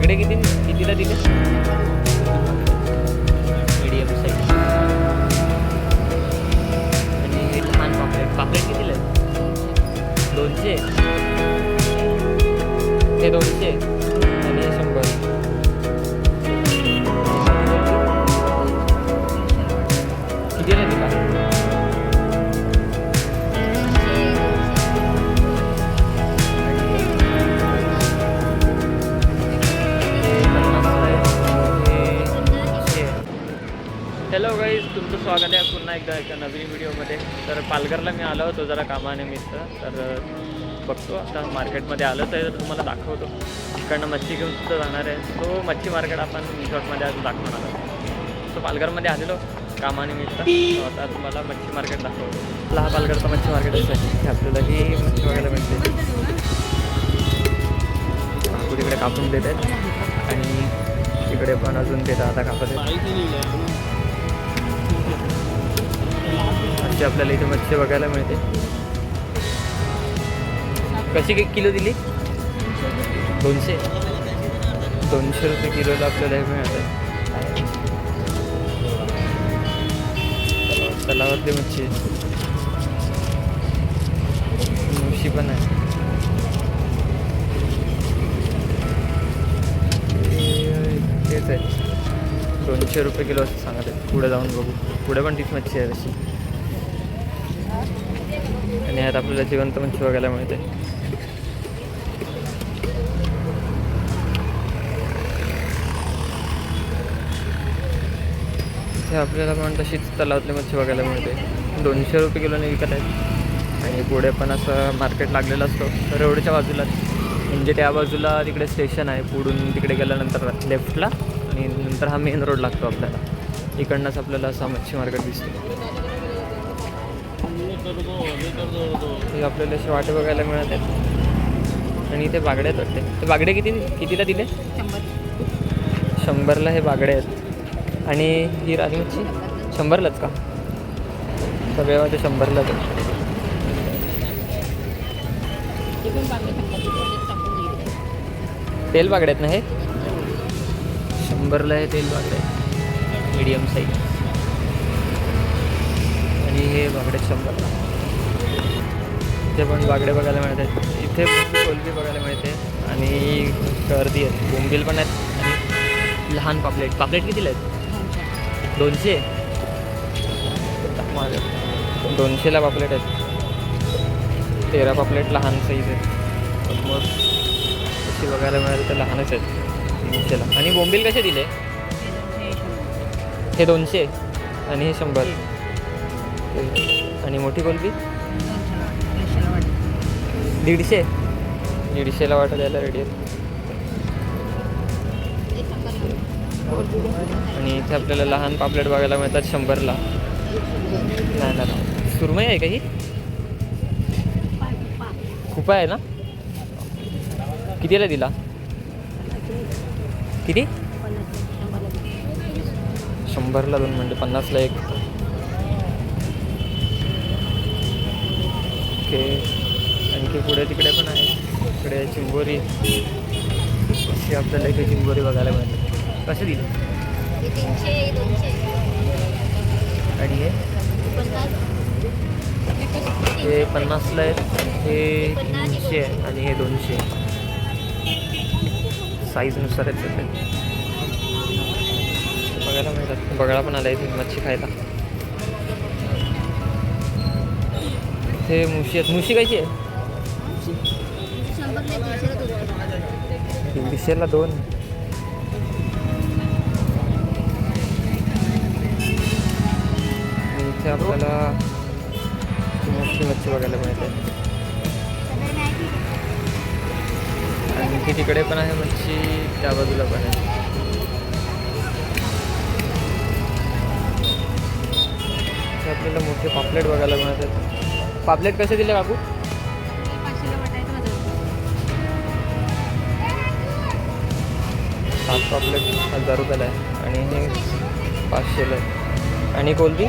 बागडे किती कितीला दिले मीडियम साईज आणि हे लहान पापलेट पापलेट कितीला आहे दोनशे हे दोनशे हॅलो गाईज तुमचं स्वागत आहे पुन्हा एकदा एका नवीन व्हिडिओमध्ये. तर पालघरला मी आलो होतो जरा कामानिमित्त तर बघतो आता मार्केटमध्ये आलं तर तुम्हाला दाखवतो. इकडनं मच्छी घेऊन सुद्धा जाणार आहे. तो मच्छी मार्केट आपण शॉर्टमध्ये आज दाखवणार आहोत. तो पालघरमध्ये आलेलो कामानिमित्त आता तुम्हाला मच्छी मार्केट दाखवतो. आपला हा पालघरचा मच्छी मार्केट आहे आपल्याला ही मच्छी बघायला मिळते. काकू तिकडे कापून देत आहेत. आणि तिकडे पण अजून देतात आता कापत अशी आपल्याला इथे मच्छी बघायला मिळते. कशी कि- किलो दिली? दोनशे. दोनशे रुपये किलोला आपल्याला हे मिळतं. तलावातली मच्छी. मुशी पण आहे हे- तेच दोनशे रुपये किलो असं सांगत आहे पुढे जाऊन बघू. पुढे तीच मच्छी आहे तशी. यात आपल्याला जिवंत मच्छी बघायला मिळते इथे आपल्याला पण तशीच तलावातली मच्छी बघायला मिळते. दोनशे रुपये किलोने विकत आहेत. आणि पुढे पण असं मार्केट लागलेलं असतो. रोडच्या बाजूला. म्हणजे त्या बाजूला तिकडे स्टेशन आहे. पुढून तिकडे गेल्यानंतर लेफ्टला आणि नंतर हा मेन रोड लागतो आपल्याला. इकडनंच आपल्याला असा मच्छी मार्केट दिसतो. हे आपल्याला असे वाटे बघायला मिळत आहेत. आणि इथे बागडे आहेत वाटते. ते बागडे किती कितीला दिले? शंभरला हे बागडे आहेत. आणि ही राणी मच्छी शंभरलाच का? सगळ्यामध्ये शंभरलाच आहे तेल बागडे आहेत ना हे? शंभरला हे तेल बागडे मीडियम साईज. आणि हे बागडे शंभरला इथे पण बागडे बघायला मिळत. आहेत इथे कोलबी बघायला मिळते. आणि गर्दी आहेत बोंबील पण आहेत. आणि लहान पापलेट. पापलेट कितीला आहेत? दोनशे? दोनशेला पापलेट आहेत. तेरा पापलेट लहान साईज आहेत. मग तशी बघायला मिळाली तर लहानच आहेत. तीनशेला. आणि बोंबील कसे दिले? हे दोनशे. आणि हे शंभर. आणि मोठी कोलबी दीडशे. दीडशेला वाटत द्यायला रेडी आहे आणि इथे आपल्याला लहान पापलेट बघायला मिळतात शंभरला. नाही ना सुरमई आहे का ही? खूप आहे ना? कितीला दिला? किती? शंभरला दोन म्हणजे पन्नासला एक. ओके. आणखी पुढे तिकडे पण आहे. इकडे चिंबोरी. अशी आपल्याला इथे चिंबोरी बघायला मिळते. कसे दिले? आणि हे? हे पन्नासला आहे. हे तीनशे आहे आणि हे दोनशे साईजनुसार आहेत बघायला मिळतात. बघायला पण आला इथे मच्छी खायला. हे मुशी आहेत. मुशी कशी आहे? दीडशेला दोन. इथे आपल्याला मोठी मच्छी बघायला मिळते. आणखी तिकडे पण आहे मच्छी त्या बाजूला पण आहे. आपल्याला मोठे पापलेट बघायला मिळतात. पापलेट कसे दिले काकू सात पापलेट हजार रुपयाला आहे. आणि हे पाचशेला आहे. आणि कोलबी?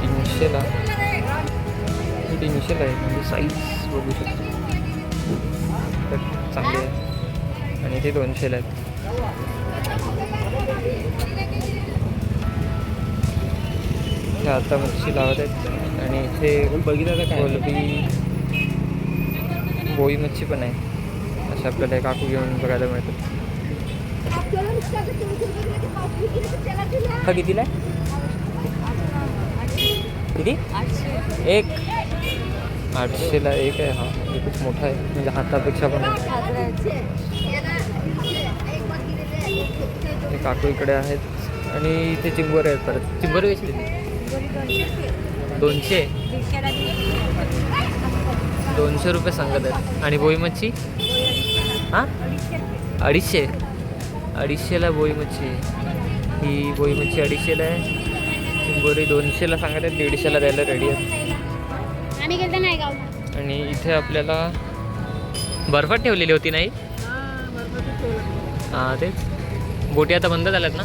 तीनशेला. तीनशेला आहे. म्हणजे साईज बघू शकतो. तर चांगली आहे. आणि ते दोनशेला आहेत. आता मच्छी लावत आहेत. आणि इथे बघितलं काय? कोलबी बोई मच्छी पण आहे. असं आपल्याला एक काकू घेऊन बघायला मिळतं. हा कितीला किती? एक. आठशेला एक आहे हा. म्हणजे खूप मोठा आहे. म्हणजे हातापेक्षा पण आहे. हे काकू इकडे आहेत. आणि इथे चिंबोरे आहेत परत. चिंबोरे कशी दोनशे. दोनशे रुपये सांगत आहेत. आणि बोई मच्छी? हां? अडीचशे. अडीचशेला बोई मच्छी. ही बोई मच्छी अडीचशेला आहे. चिंबोरी दोनशेला सांगत आहेत. दीडशेला द्यायला रेडी आहेत. आणि इथे आपल्याला बर्फात ठेवलेली होती नाही? हां तेच. बोटी आता बंद झाल्यात ना?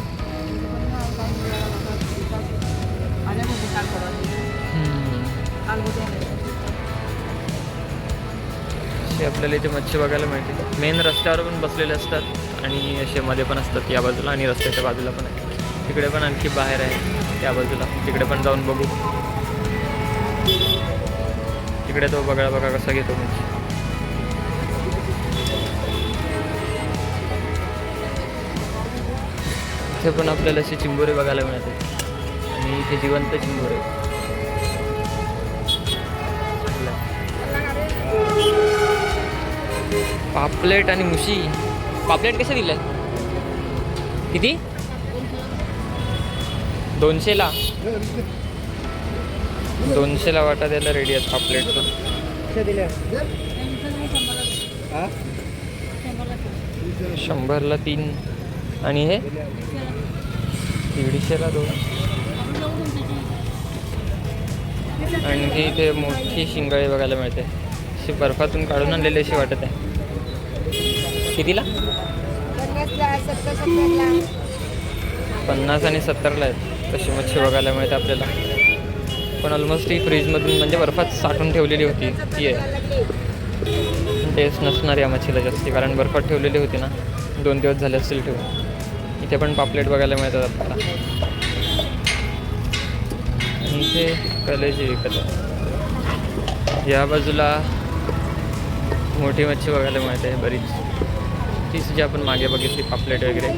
असे आपल्याला इथे मच्छी बघायला मिळते. मेन रस्त्यावर पण बसलेले असतात आणि असे मध्ये पण असतात या बाजूला आणि रस्त्याच्या बाजूला पण आहे तिकडे पण आणखी बाहेर आहे त्या बाजूला. तिकडे पण जाऊन बघू. तिकडे तो बघा बघा कसा घेतो मच्छी. इथे पण आपल्याला असे चिंबोरे बघायला मिळते आणि इथे जिवंत चिंबोरे. पापलेट आणि मुशी. पापलेट कसे दिले? किती? दोनशेला? दोनशेला वाटा द्यायला रेडी आहेत पापलेट शंभरला तीन. आणि हे? दीडशेला दोन. आणखी इथे मोठी शिंगाळी बघायला मिळते. अशी बर्फातून काढून आणलेली अशी वाटत. आहे पन्नास आणि सत्तरला आहेत. तशी मच्छी बघायला मिळते आपल्याला. पण ऑलमोस्ट ही फ्रीजमधून म्हणजे बर्फात साठवून ठेवलेली होती. ती आहे. टेस्ट नसणार या मच्छीला जास्ती कारण बर्फात ठेवलेली होती ना. दोन दिवस झाले असतील ठेवून. इथे पण पापलेट बघायला मिळतात आपल्याला. इथे कलेजी विकत आहे. या बाजूला मोठी मच्छी बघायला मिळते बरीच. तीच जी आपण मागे बघितली पापलेट वगैरे.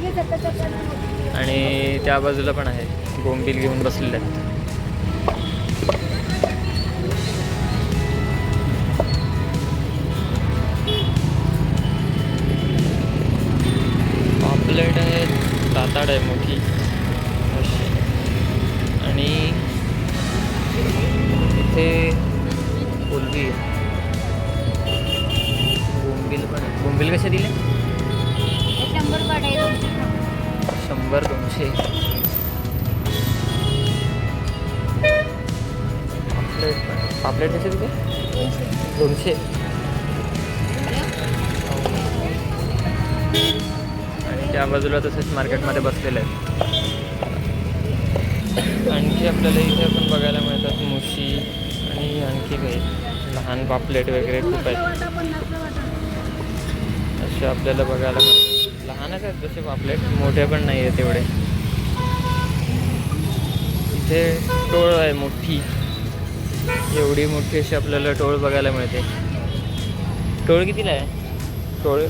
आणि त्या बाजूला पण आहे बोंबील घेऊन बसलेले आहेत. पापलेट आहे ताताड आहे मोठी. आणि इथे कोलबी आहे. बोंबील पण आहे. बोंबील कसे दिले? शंभर दोनशे. पापलेट पापलेट कसे दिले? दोनशे. आणि त्या बाजूला तसेच मार्केटमध्ये बसलेले आहेत. आणखी आपल्याला इथे पण बघायला मिळतात मुशी आणि आणखी काही लहान पापलेट वगैरे खूप आहेत. असे आपल्याला बघायला मिळतात. लहानच आहेत तसे पापलेट मोठे पण नाही आहेत तेवढे इथे टोळ आहे मोठी. एवढी मोठी अशी आपल्याला टोळ बघायला मिळते. टोळ कितीला आहे? टोळ?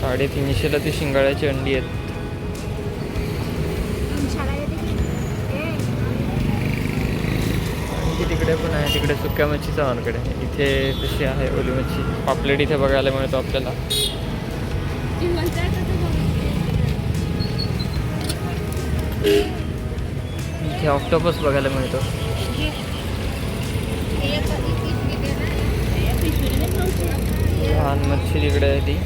साडेतीनशेला ती शिंगाळ्याची अंडी आहेत. तिकडे सुक्या मच्छीचा मार्केट आहे. इथे तशी आहे ओली मच्छी. पापलेट इथे बघायला मिळतो आपल्याला. इथे ऑक्टोपस बघायला मिळतो. लहान मच्छी तिकडे आहे ती.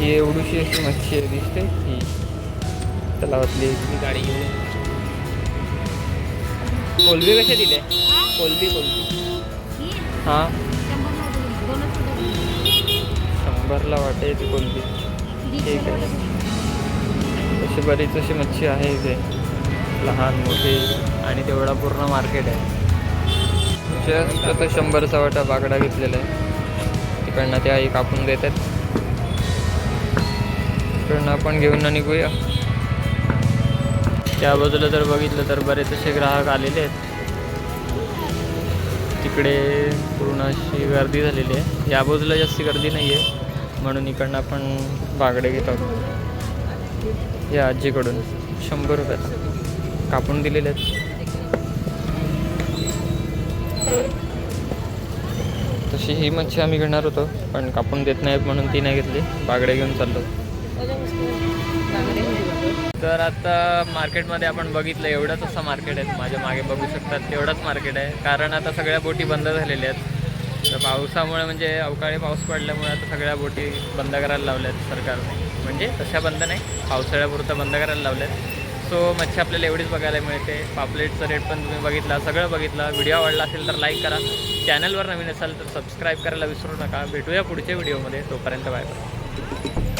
ही एवढीशी अशी मच्छी आहे दिसते ही तलावातली गाडी घेऊन. कोलबी कशा दिले कोलबी कोलबी हां? शंभरला वाटे ती कोलबी ठीक आहे. तशी बरीच अशी मच्छी आहे इथे. लहान मोठी आणि तेवढा पूर्ण मार्केट आहे. जस्ट आता शंभरचा वाटा बागडा घेतलेला आहे. तिकडनं ते आई कापून देतात तिकडनं आपण घेऊन ना निघूया. त्या बाजूला जर बघितलं तर बरेच असे ग्राहक आलेले आहेत. तिकडे पूर्ण अशी गर्दी झालेली आहे. या बाजूला जास्ती गर्दी नाही आहे. म्हणून इकडनं आपण बागडे घेत आहोत. या आजीकडून. शंभर रुपयाला कापून दिलेले आहेत. तशी ही मच्छी आम्ही घेणार होतो पण कापून देत नाहीत म्हणून ती नाही घेतली. बागडे घेऊन चाललो. तर आता मार्केटमध्ये आपण बघितलं एवढंच असं मार्केट आहे. माझ्या मागे बघू शकतात तेवढंच मार्केट आहे. कारण आता सगळ्या बोटी बंद झालेल्या आहेत. तर पावसामुळे म्हणजे अवकाळी पाऊस पडल्यामुळे आता सगळ्या बोटी बंद करायला लावल्या आहेत सरकारने म्हणजे तशा बंद नाही पावसाळ्यापुरतं बंद करायला लावल्या आहेत सो मच्छी आपल्याला एवढीच बघायला मिळते. पापलेटचं रेट पण तुम्ही बघितला सगळं बघितलं. व्हिडिओ आवडला असेल तर लाईक करा. चॅनलवर नवीन असाल तर सबस्क्राईब करायला विसरू नका. भेटूया पुढच्या व्हिडिओमध्ये तोपर्यंत बाय बाय